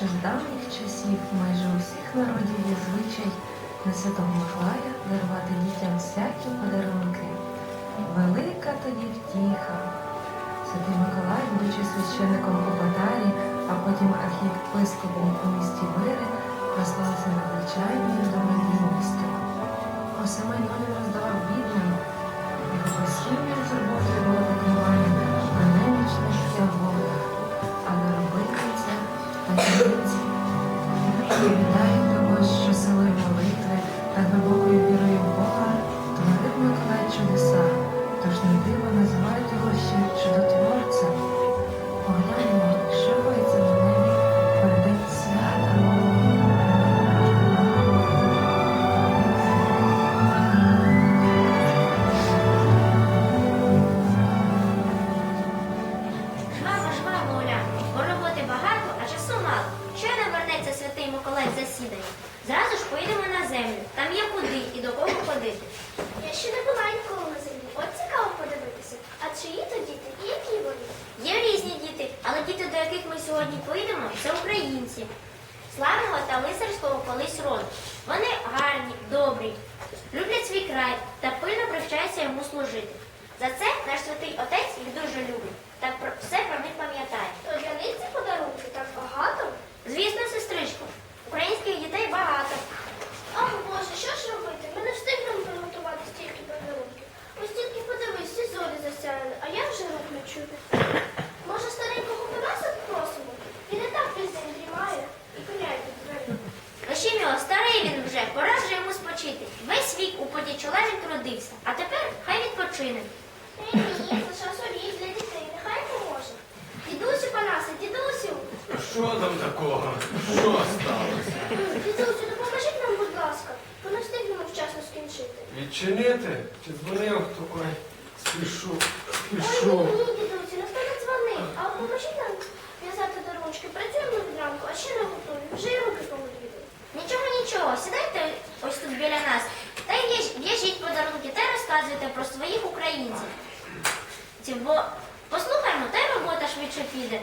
Ще з давніх часів майже у всіх народів є звичай на Святого Миколая дарувати дітям всякі подарунки. Велика тоді втіха. Святий Миколай, будучи священником у Батарі, а потім архієпископом у місті Вири, прославився надзвичайною добродійністю. Посеменно він роздавав бідним, його святий засідання. Зразу ж поїдемо на землю. Там є куди і до кого ходити. Я ще не була ніколи на землі. От цікаво подивитися. А чиї то діти і які вони? Є різні діти, але діти, до яких ми сьогодні поїдемо, це українці. Славного та лицарського колись роду. Вони гарні, добрі, люблять свій край та пильно привчаються йому служити. За це наш святий отець їх дуже любить та про все про них пам'ятає. То для них ці подарунки так багато. Звісно, сестричко, українських дітей багато. Ах, Боже, що ж робити? Ми не встигнемо приготувати стільки подарунків. Ось тільки подивись, всі зорі засяяли, а я вже рук не чую. Може, старенького Тараса попросимо? Він і так весь день дрімає і пиляє під дверима. Лишім його, старий він вже, пора вже йому спочити. Весь вік у поті чола він трудився, а тепер хай відпочине. Ні, ні, це час обід для дітей, нехай поможе. Дідусю Панасе, дідусю, Що там такого? Що сталося? дідусю, допоможіть нам, будь ласка, бо не встигнемо вчасно скінчити. Відчинити? Чи дзвонив хто? Ой, спішу, Ой, спішу. ні, ні, дідусю, ніхто не дзвонив. А от поможіть нам в'язати даруночки. Працюємо від ранку, а ще не готові. Вже й руки помиліли. Нічого, нічого, сідайте ось тут біля нас та й в'яж- в'яжіть подарунки та й розказуйте про своїх українців. Ці, Бо послухаймо, та й робота швидше піде.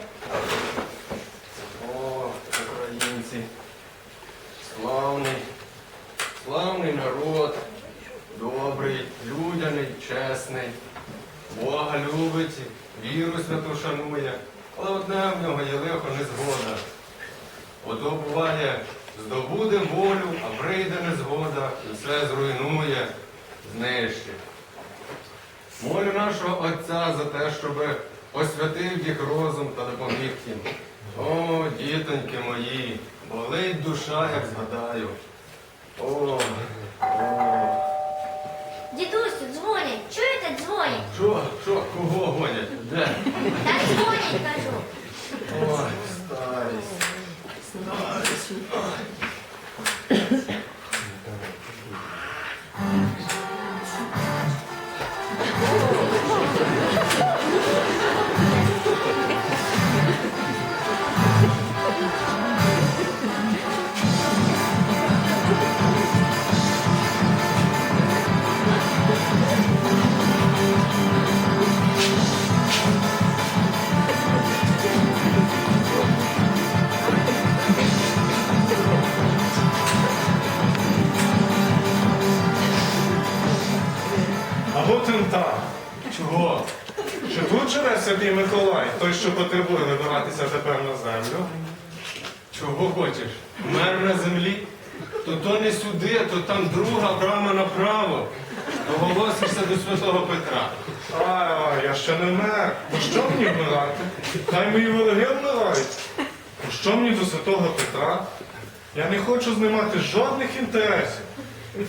О, українці. Славний, славний народ, добрий, людяний, чесний. Бога любить, віру святу шанує, але одне в нього є лихо незгода. Ото буває, здобуде волю, а прийде незгода, і все зруйнує, знищить. Молю нашого Отця за те, щоб освятив їх розум та допоміг їм. О, дітоньки мої, болить душа, як згадаю. О, о. Дідусю, дзвонять, чуєте, дзвонять? Що, що, кого гонять? Де? Та дзвонять, кажу. Святий Миколай, той, що потребує вибиратися тепер на землю? Чого хочеш? Мер на землі? То то не сюди, то там друга брама направо. Оголосишся до святого Петра. А, я ще не мер. То що мені вмирати? Хай мої вороги вмирають. То що мені до святого Петра? Я не хочу з ним мати жодних інтересів.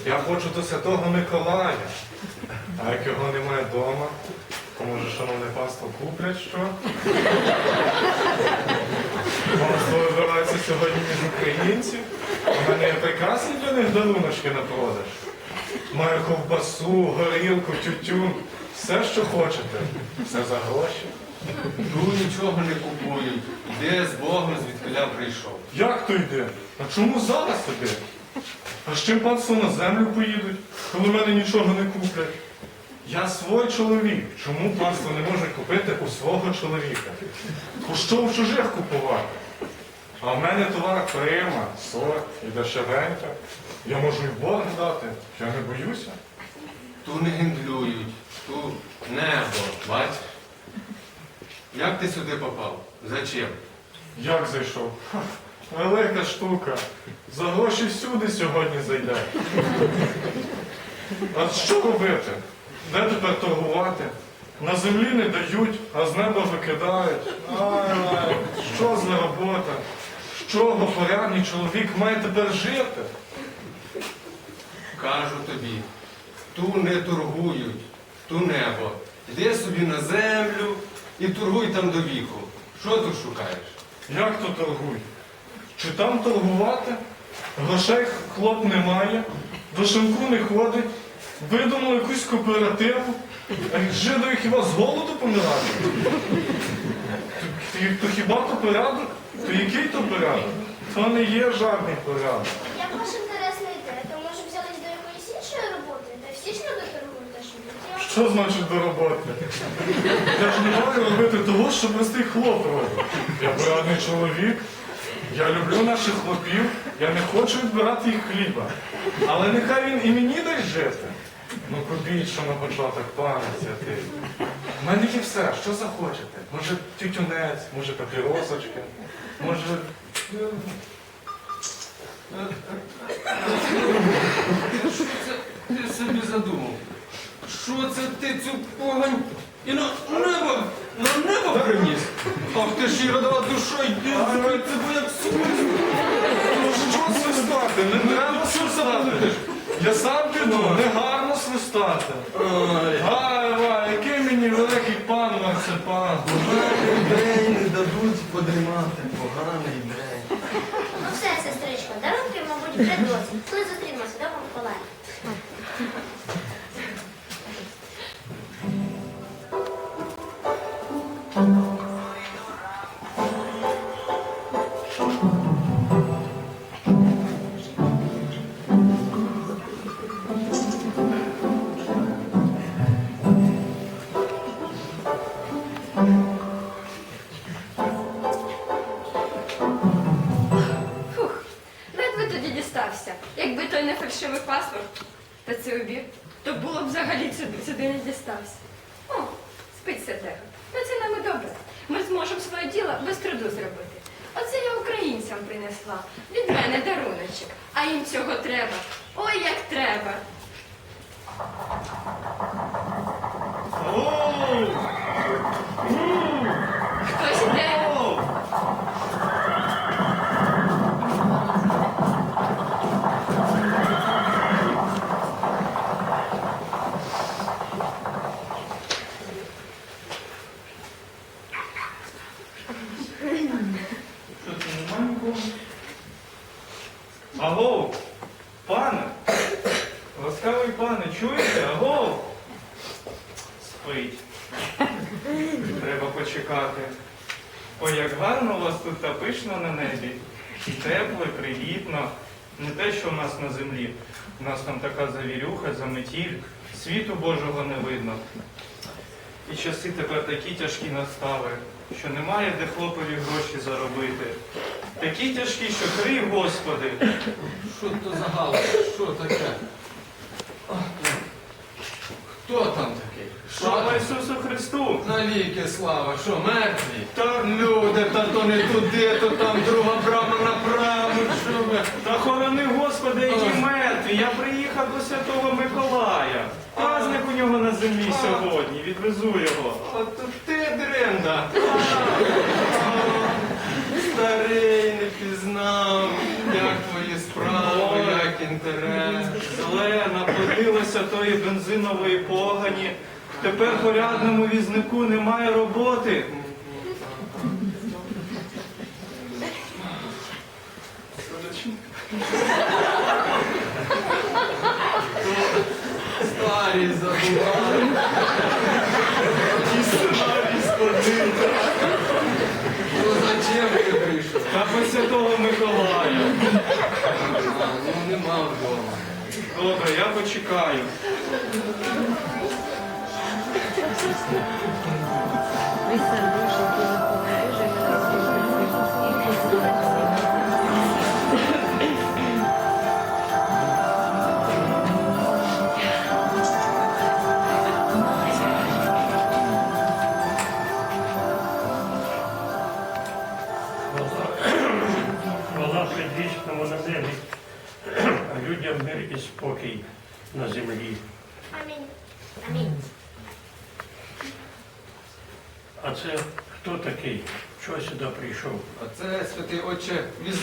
Я хочу до святого Миколая. А як його немає вдома, може, шановне панство, куплять що? Панство вибирається сьогодні між українців. У мене є прекрасні для них даруночки на продаж. Маю ковбасу, горілку, тютюн, все, що хочете. Все за гроші. Ту нічого не купують. Іде з Богом, звідкиля прийшов. Як то йде? А чому зараз іде? А з чим панство на землю поїдуть, коли в мене нічого не куплять? Я свій чоловік. Чому панство не може купити у свого чоловіка? У що у чужих купувати? А в мене товар прима, сорт і дешевенька. Я можу і борг дати, я не боюся. Ту не гендлюють, ту небо, бачиш? Як ти сюди попав? Зачем? Як зайшов? Ха, велика штука. За гроші всюди сьогодні зайде. А що робити? Де тепер торгувати? На землі не дають, а з неба викидають. Ай, ай, що за робота? З чого порядний чоловік має тепер жити? Кажу тобі, ту не торгують, ту небо. Йди собі на землю і торгуй там до віку. Що тут шукаєш? Як то торгуй? Чи там торгувати? Грошей хлоп не має, до шинку не ходить, видумав якусь кооперативу, а жидові хіба з голоду помирати? То, то хіба то порядок? То який то порядок? То не є жодний порядок. Як ваш інтерес не йде, то може взялись до якоїсь іншої роботи, та всі ж люди торгують та. Що значить до роботи? Я ж не маю робити того, що простий хлоп робить. Я порадний чоловік. Я люблю наших хлопів, я не хочу відбирати їх хліба. Але нехай він і мені дасть жити. Ну купіть, що на початок, пане святий. У мене є все, що захочете. Може тютюнець, може папіросочки, може. Що це ти собі задумав? Що це ти цю погань і на небо, на небо приніс? Ах ти ж іродова душа, йди звідти, бо як. Ну що свистати? Не треба свистати. Я сам піду, не гарно свистати. Гай, гай, який мені великий пан Марципан. Поганий день не дадуть подрімати, поганий день. Ну все, сестричко, дарунки, мабуть, вже досить. Коли зустрінемося, до Миколая. Діло труду зробити. Оце я українцям принесла. Від мене даруночок. А їм цього треба. Ой, як треба. Аго, пане, ласкавий пане, чуєте? Аго? Спить. Треба почекати. Ой, як гарно у вас тут та пишно на небі. І тепло, і привітно. Не те, що в нас на землі. У нас там така завірюха, заметіль, світу Божого не видно. І часи тепер такі тяжкі настали, що немає де хлопові гроші заробити. Такі тяжкі, що крий, Господи. Що то за галас? Що таке? Хто там такий? Слава? Ісусу Христу! Навіки слава, що мертві? Та, Люди, та то не туди, то там друга брама направо, що ви? та хорони Господи, які мертві. Я приїхав до Святого Миколая. Праздник у нього на землі сьогодні. Відвезу його. От то ти дренда. Старий не як твої справи, як інтерес. Зле наплодилося тої бензинової погані. Тепер порядному візнику немає роботи. Старі забували. І сценарій складний. Ну зачем ти прийшов? Та по Святого Миколая. Ну нема вдома. Добре, я почекаю. Ви сердушок,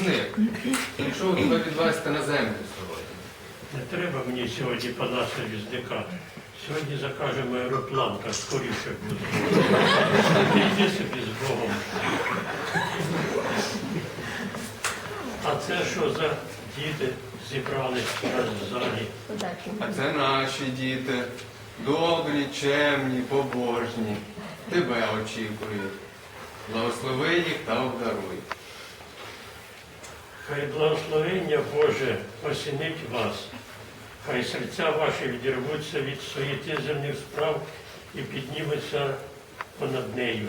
отче візник. Прийшов тебе відвести на землю сьогодні. Не треба мені сьогодні панаса віздика. Сьогодні закажемо аероплан, так скоріше буде. Йди собі з Богом. А це що за діти зібрались зараз в залі? А це наші діти. Добрі, чемні, побожні. Тебе очікують. Благослови їх та обдаруй. Хай благословення Боже осінить вас. Хай серця ваші відірвуться від суєти земних справ і піднімуться понад нею.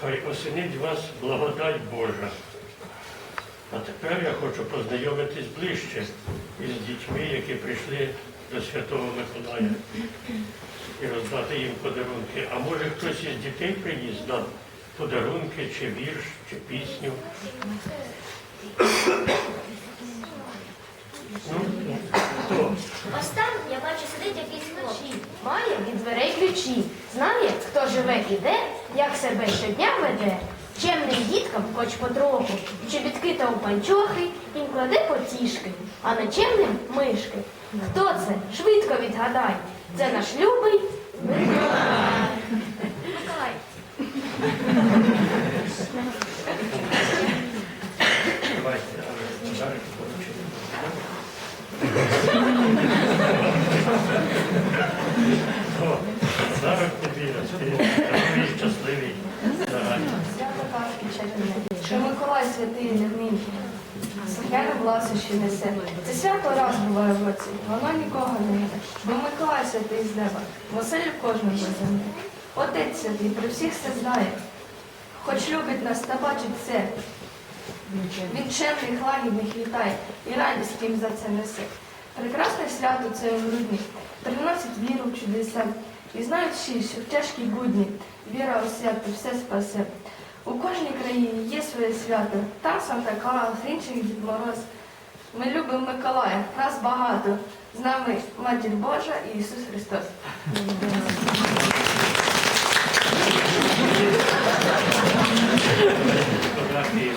Хай осінить вас благодать Божа. А тепер я хочу познайомитись ближче із дітьми, які прийшли до Святого Миколая і роздати їм подарунки. А може хтось із дітей приніс нам подарунки, чи вірш, чи пісню. Там, я бачу, сидить якийсь хлопчик. Має від дверей ключі, знає, хто живе і де, як себе щодня веде. Чемним діткам, хоч потроху, чобітки та панчохи, їм кладе потішки, а нечемним мишки. Хто це? Швидко відгадай. Це наш любий Миколай. Миколай. Давайте, але зараз тобі що Миколай святий невмінький. Слухняна власа, що несе. Це свято раз буває в році, воно нікого не йде. Бо Миколай святий з неба, Василь кожного землі. Отець святий при всіх все знає, хоч любить нас та бачить все. Він чемних, лагідних вітає і радість їм за це несе. Прекрасне свято це у грудні, приносить віру в чудеса. І знають всі, що в тяжкі будні віра у свято все спасе. У кожній країні є своє свято. Там Санта Клаус, інших Дід Мороз. Ми любимо Миколая, нас багато. З нами Матір Божа і Ісус Христос. Фотографії.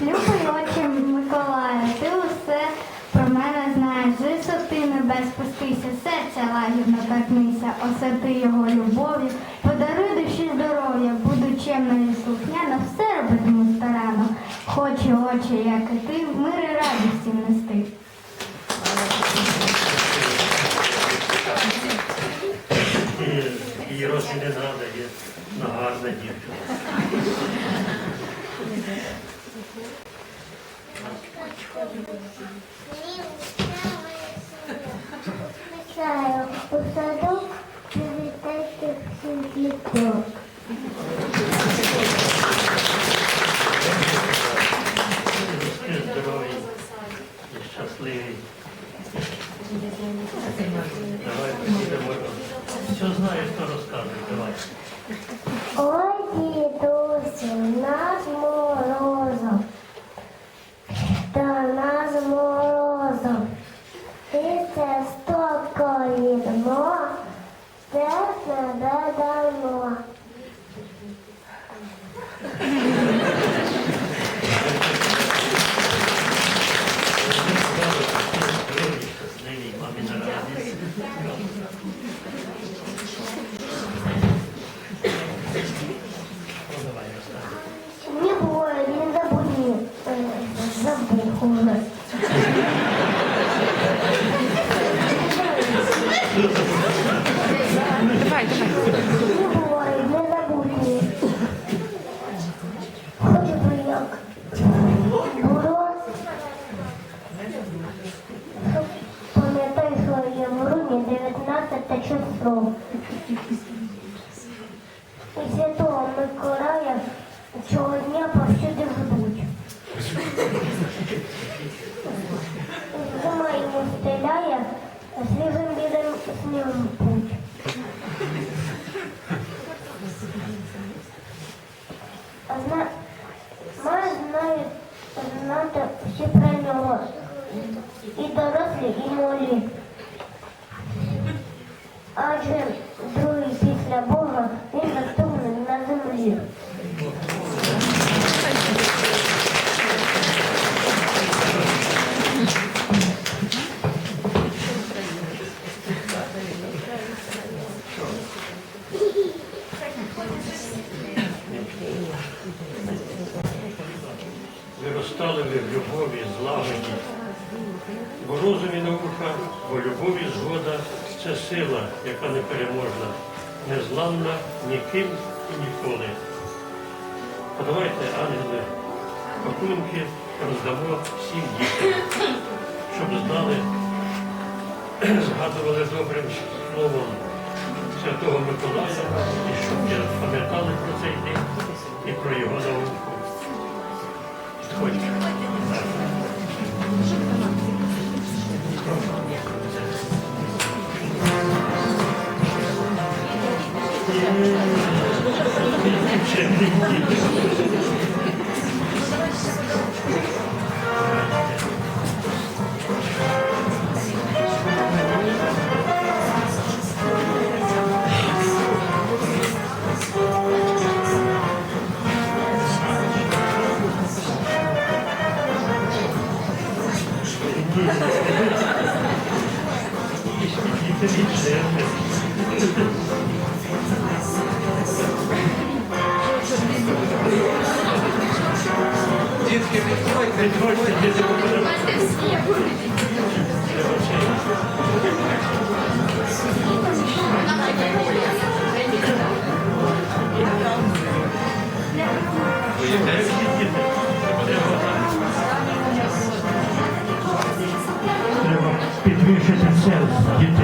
Любий отче Миколаю, ти усе про мене знаєш. Висоти небес спустися, серця лагідно торкнися, осети його любові, подаруй душі здоров'я, буду чемною сухня, на все робитиму старано. Хочу, очі, як і ти, мир і радість їм нести. І її роки не треба, є на гарна дівчина. Чаю, у садок привітайте всіх діток. Ти здоровий і щасливий. Давай підемо. Все знаєш, то розказуй, давай. Ой, дідусю, нас морозом, Amen. згадували добрим словом Святого Миколая, і щоб пам'ятали про цей день і про його науку. боїтеся. Треба підвищити серце.